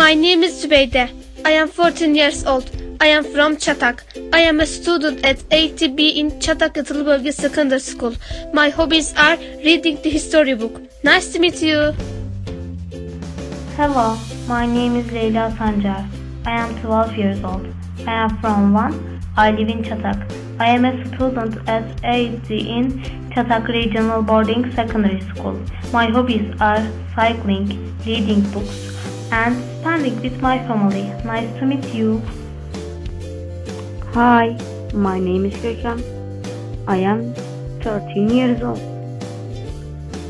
My name is Zübeyde. I am 14 years old. I am from Çatak. I am a student at ATB in Çatak Yatılı Bölge Secondary School. My hobbies are reading the history book. Nice to meet you. Hello, my name is Leyla Sancar. I am 12 years old. I am from Van. I live in Chatak. I am a student at AD in Chatak Regional Boarding Secondary School. My hobbies are cycling, reading books, and spending with my family. Nice to meet you. Hi, my name is Gökhan. I am 13 years old.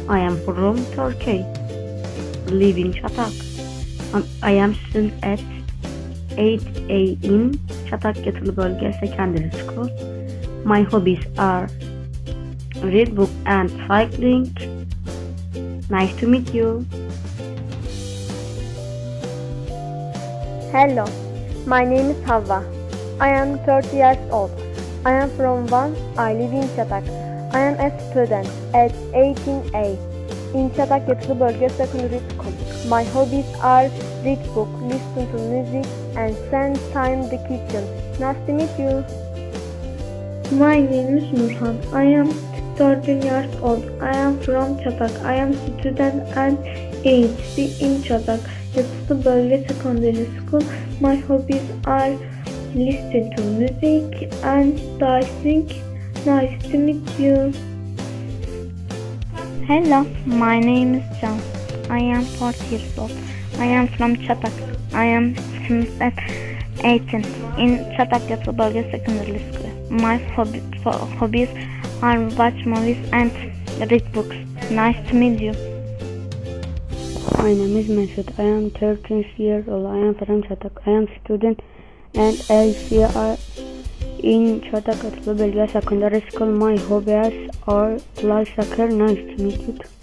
I am from Turkey. Live in Çatak. I am student at 8A in Çatak Yatılı Bölge Secondary School. My hobbies are read book and cycling. Nice to meet you. Hello, my name is Hava. I am 30 years old. I am from Van. I live in Çatak. I am a student at 18A in Çatak Yatılı Bölge Secondary School. My hobbies are read book, listen to music, and spend time in the kitchen. Nice to meet you. My name is Nurhan. I am 13 years old. I am from Çatak. I am student at AHC in Çatak. Yatılı Bölge Secondary School. My hobbies are listen to music and dancing. Nice to meet you. Hello, my name is Can. I am 40 years old. I am from Çatak. I am student at 18 in Çatak Yatılı Bölge Secondary School. My hobby, hobbies are watch movies and read books. Nice to meet you. My name is Mesut. I am 13 years old. I am from Çatak. I am student at LCR in Çatak Yatılı Bölge Secondary School. My hobbies are play soccer. Nice to meet you.